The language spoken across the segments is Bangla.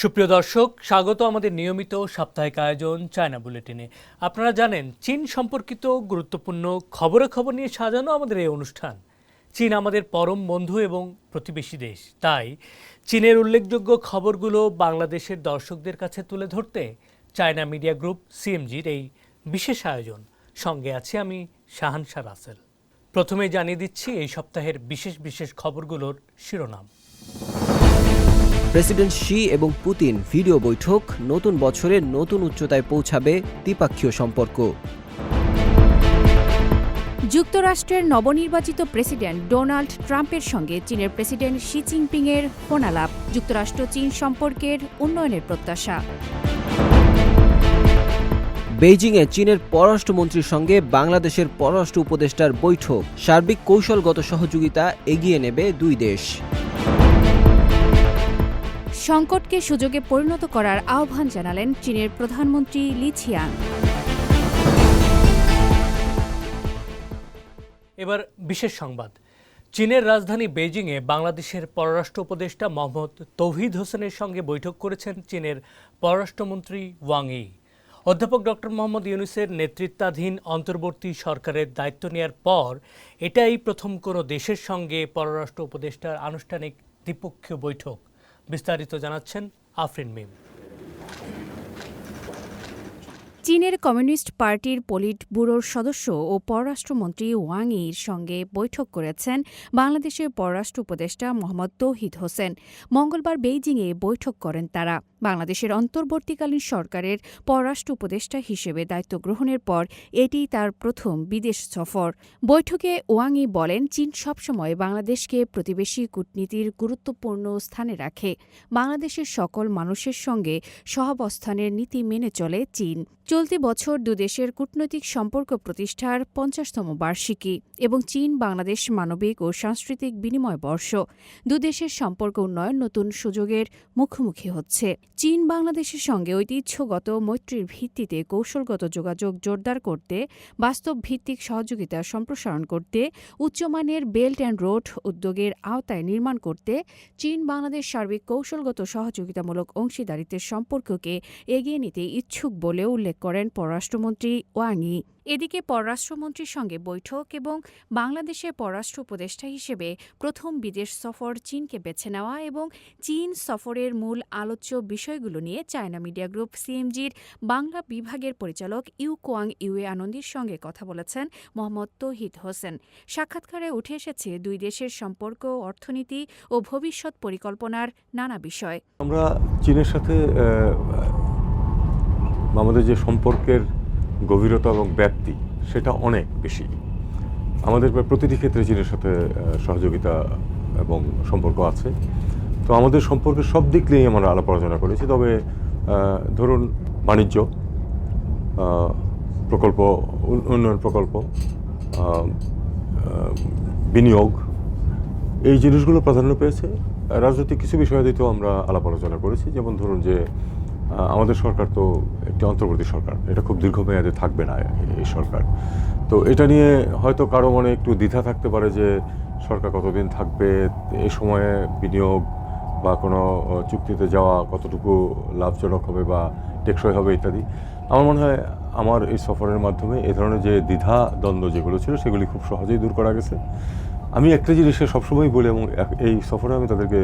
সুপ্রিয় দর্শক, স্বাগত আমাদের নিয়মিত সাপ্তাহিক আয়োজন চায়না বুলেটিনে। আপনারা জানেন, চীন সম্পর্কিত গুরুত্বপূর্ণ খবরে খবর নিয়ে সাজানো আমাদের এই অনুষ্ঠান। চীন আমাদের পরম বন্ধু এবং প্রতিবেশী দেশ। তাই, চীনের উল্লেখযোগ্য খবরগুলো বাংলাদেশের দর্শকদের কাছে তুলে ধরতে চায়না মিডিয়া গ্রুপ সিএমজির এই বিশেষ আয়োজন। সঙ্গে আছি আমি শাহানশা রাসেল। প্রথমে জানিয়ে দিচ্ছি, এই সপ্তাহের বিশেষ বিশেষ খবরগুলোর শিরোনাম। প্রেসিডেন্ট শি এবং পুতিন ভিডিও বৈঠক নতুন বছরে নতুন উচ্চতায় পৌঁছাবে দ্বিপাক্ষীয় সম্পর্ক। যুক্তরাষ্ট্রের নবনির্বাচিত প্রেসিডেন্ট ডোনাল্ড ট্রাম্পের সঙ্গে চীনের প্রেসিডেন্ট শি জিনপিংয়ের ফোনালাপ যুক্তরাষ্ট্র চীন সম্পর্কের উন্নয়নের প্রত্যাশা। বেইজিংয়ে চীনের পররাষ্ট্রমন্ত্রীর সঙ্গে বাংলাদেশের পররাষ্ট্র উপদেষ্টার বৈঠক। সার্বিক কৌশলগত সহযোগিতা এগিয়ে নেবে দুই দেশ। সংকটকে সুযোগে পরিণত করার আহ্বান জানালেন চীনের প্রধানমন্ত্রী লি ছিয়াং। এবার বিশেষ সংবাদ। চীনের রাজধানী বেজিংয়ে বাংলাদেশের পররাষ্ট্র উপদেষ্টা মোহাম্মদ তৌহিদ হোসেনের সঙ্গে বৈঠক করেছেন চীনের পররাষ্ট্রমন্ত্রী ওয়াং ই। অধ্যাপক ডক্টর মোহাম্মদ ইউনুসের নেতৃত্বাধীন অন্তর্বর্তী সরকারের দায়িত্ব নেওয়ার পর এটাই প্রথম কোনো দেশের সঙ্গে পররাষ্ট্র উপদেষ্টার আনুষ্ঠানিক দ্বিপক্ষীয় বৈঠক। বিস্তারিত জানাচ্ছেন আফরিন মিম। চীনের কমিউনিস্ট পার্টির পলিট ব্যুরোর সদস্য ও পররাষ্ট্রমন্ত্রী ওয়াং ইর সঙ্গে বৈঠক করেছেন বাংলাদেশের পররাষ্ট্র উপদেষ্টা মোহাম্মদ তৌহিদ হোসেন। মঙ্গলবার বেইজিংয়ে বৈঠক করেন তারা। বাংলাদেশের অন্তর্বর্তীকালীন সরকারের পররাষ্ট্র উপদেষ্টা হিসেবে দায়িত্ব গ্রহণের পর এটি তার প্রথম বিদেশ সফর। বৈঠকে ওয়াংই বলেন, চীন সবসময় বাংলাদেশকে প্রতিবেশী কূটনীতির গুরুত্বপূর্ণ স্থানে রাখে। বাংলাদেশের সকল মানুষের সঙ্গে সহাবস্থানের নীতি মেনে চলে চীন। চলতি বছর দুদেশের কূটনৈতিক সম্পর্ক প্রতিষ্ঠার পঞ্চাশতম বার্ষিকী এবং চীন বাংলাদেশ মানবিক ও সাংস্কৃতিক বিনিময় বর্ষ। দুদেশের সম্পর্ক উন্নয়ন নতুন সুযোগের মুখোমুখি হচ্ছে। চীন বাংলাদেশের সঙ্গে ঐতিহ্যগত মৈত্রীর ভিত্তিতে কৌশলগত যোগাযোগ জোরদার করতে বাস্তব ভিত্তিক সহযোগিতা সম্প্রসারণ করতে, উচ্চমানের বেল্ট অ্যান্ড রোড উদ্যোগের আওতায় নির্মাণ করতে, চীন বাংলাদেশ সার্বিক কৌশলগত সহযোগিতামূলক অংশীদারিত্বের সম্পর্ককে এগিয়ে নিতে ইচ্ছুক বলে উল্লেখ করেন পররাষ্ট্রমন্ত্রী ওয়াংই এদিকে পররাষ্ট্রমন্ত্রীর সঙ্গে বৈঠক এবং বাংলাদেশের পররাষ্ট্র উপদেষ্টা হিসেবে প্রথম বিদেশ সফর চীনকে বেছে নেওয়া এবং চীন সফরের মূল আলোচ্য বিষয়গুলো নিয়ে চায়না মিডিয়া গ্রুপ সিএমজির বাংলা বিভাগের পরিচালক ইউ কোয়াং ইউএ আনন্দির সঙ্গে কথা বলেছেন মোহাম্মদ তৌহিদ হোসেন। সাক্ষাৎকারে উঠে এসেছে দুই দেশের সম্পর্ক, অর্থনীতি ও ভবিষ্যৎ পরিকল্পনার নানা বিষয়। আমরা চীনের সাথে আমাদের যে সম্পর্কের গভীরতা এবং ব্যাপ্তি, সেটা অনেক বেশি। আমাদের প্রতিটি ক্ষেত্রে চীনের সাথে সহযোগিতা এবং সম্পর্ক আছে। তো আমাদের সম্পর্কে সব দিক নিয়েই আমরা আলাপ আলোচনা করেছি। তবে ধরুন বাণিজ্য প্রকল্প উন্নয়ন প্রকল্প বিনিয়োগ, এই জিনিসগুলো প্রাধান্য পেয়েছে। রাজনৈতিক কিছু বিষয়াদিতেও আমরা আলাপ আলোচনা করেছি। যেমন ধরুন যে আমাদের সরকার তো একটি অন্তর্বর্তী সরকার। এটা খুব দীর্ঘমেয়াদে থাকবে না এই সরকার। তো এটা নিয়ে হয়তো কারও মনে একটু দ্বিধা থাকতে পারে যে সরকার কতদিন থাকবে এই সময়ে বিনিয়োগ বা কোনো চুক্তিতে যাওয়া কতটুকু লাভজনক হবে বা টেকসই হবে ইত্যাদি। আমার মনে হয় আমার এই সফরের মাধ্যমে এ ধরনের যে দ্বিধা দ্বন্দ্ব যেগুলো ছিল, সেগুলি খুব সহজেই দূর করা গেছে। আমি একটা জিনিসে সবসময় বলি, এবং এই সফরে আমি তাদেরকে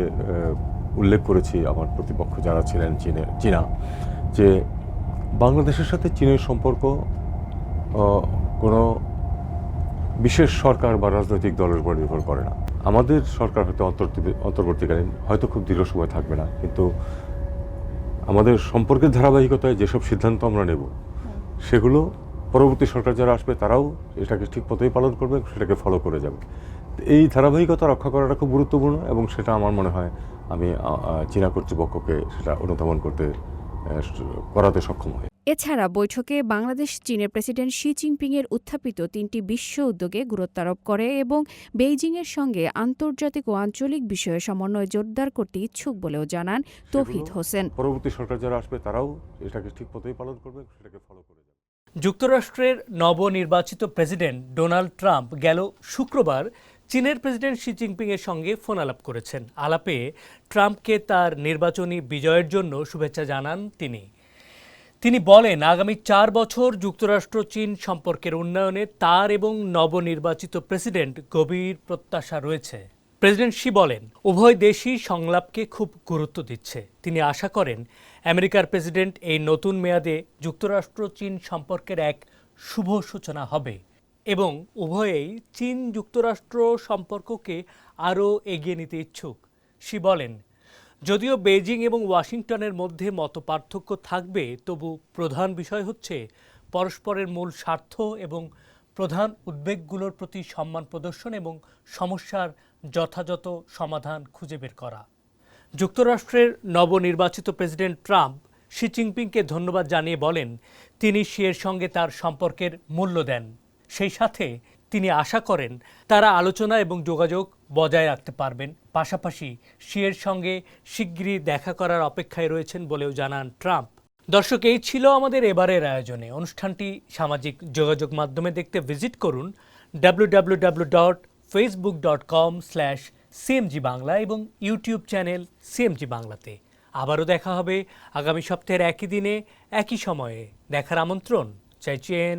উল্লেখ করেছি আমার প্রতিপক্ষ যারা ছিলেন চীনে, চীনা, যে বাংলাদেশের সাথে চীনের সম্পর্ক কোনো বিশেষ সরকার বা রাজনৈতিক দলের উপর নির্ভর করে না। আমাদের সরকার হয়তো অন্তর্বর্তী- অন্তর্বর্তীকালীন হয়তো খুব দীর্ঘ সময় থাকবে না, কিন্তু আমাদের সম্পর্কের ধারাবাহিকতায় যেসব সিদ্ধান্ত আমরা নেব, সেগুলো পরবর্তী সরকার যারা আসবে, তারাও এটাকে ঠিক পথেই পালন করবে, সেটাকে ফলো করে যাবে। এই ধারাবাহিকতা রক্ষা করাটা খুব গুরুত্বপূর্ণ এবং সেটা আমার মনে হয় আমি চীনা কর্তৃপক্ষকে সেটা অনুধাবন করতে করাতে সক্ষম হই। এছাড়া বৈঠকে বাংলাদেশ চীনের প্রেসিডেন্ট শি জিনপিংয়ের উত্থাপিত তিনটি বিশ্ব উদ্যোগে গুরুত্বারোপ করে এবং বেইজিংয়ের সঙ্গে আন্তর্জাতিক ও আঞ্চলিক বিষয়ে সমন্বয় জোরদার করতে ইচ্ছুক বলেও জানান তৌহিদ হোসেন। পরবর্তী সরকার যারা আসবে তারাও এটাকে ঠিক মতোই পালন করবে সেটাকে ফলো করে যাবে। যুক্তরাষ্ট্রের নবনির্বাচিত প্রেসিডেন্ট ডোনাল্ড ট্রাম্প গেল শুক্রবার চীনের প্রেসিডেন্ট শি জিনপিং এর সঙ্গে ফোন আলাপ করেছেন। আলাপে ট্রাম্পকে তার নির্বাচনী বিজয়ের জন্য শুভেচ্ছা জানান তিনি। তিনি বলেন, আগামী চার বছর যুক্তরাষ্ট্র চীন সম্পর্কের উন্নয়নে তার এবং নবনির্বাচিত প্রেসিডেন্ট গভীর প্রত্যাশা রয়েছে। প্রেসিডেন্ট শি বলেন, উভয় দেশই সংলাপকে খুব গুরুত্ব দিচ্ছে। তিনি আশা করেন, আমেরিকার প্রেসিডেন্ট এই নতুন মেয়াদে যুক্তরাষ্ট্র চীন সম্পর্কের এক শুভ সূচনা হবে। এবং উভয়েই চীন যুক্তরাষ্ট্র সম্পর্ককে আরও এগিয়ে নিতে ইচ্ছুক। শি বলেন, যদিও বেজিং এবং ওয়াশিংটনের মধ্যে মত পার্থক্য থাকবে, তবু প্রধান বিষয় হচ্ছে পরস্পরের মূল স্বার্থ এবং প্রধান উদ্বেগগুলোর প্রতি সম্মান প্রদর্শন এবং সমস্যার যথাযথ সমাধান খুঁজে বের করা। যুক্তরাষ্ট্রের নবনির্বাচিত প্রেসিডেন্ট ট্রাম্প শি জিনপিংকে ধন্যবাদ জানিয়ে বলেন, তিনি শিয়ের সঙ্গে তার সম্পর্কের মূল্য দেন। সেই সাথে তিনি আশা করেন তারা আলোচনা এবং যোগাযোগ বজায় রাখতে পারবেন। পাশাপাশি শিয়ের সঙ্গে শিগগিরই দেখা করার অপেক্ষায় রয়েছেন বলেও জানান ট্রাম্প। দর্শক, এই ছিল আমাদের এবারের আয়োজনে। অনুষ্ঠানটি সামাজিক যোগাযোগ মাধ্যমে দেখতে ভিজিট করুন W dot Facebook dot com slash CMG Bangla এবং ইউটিউব চ্যানেল সিএমজি বাংলাতে আবারও দেখা হবে আগামী সপ্তাহের একই দিনে, একই সময়ে। দেখার আমন্ত্রণ। চাইছেন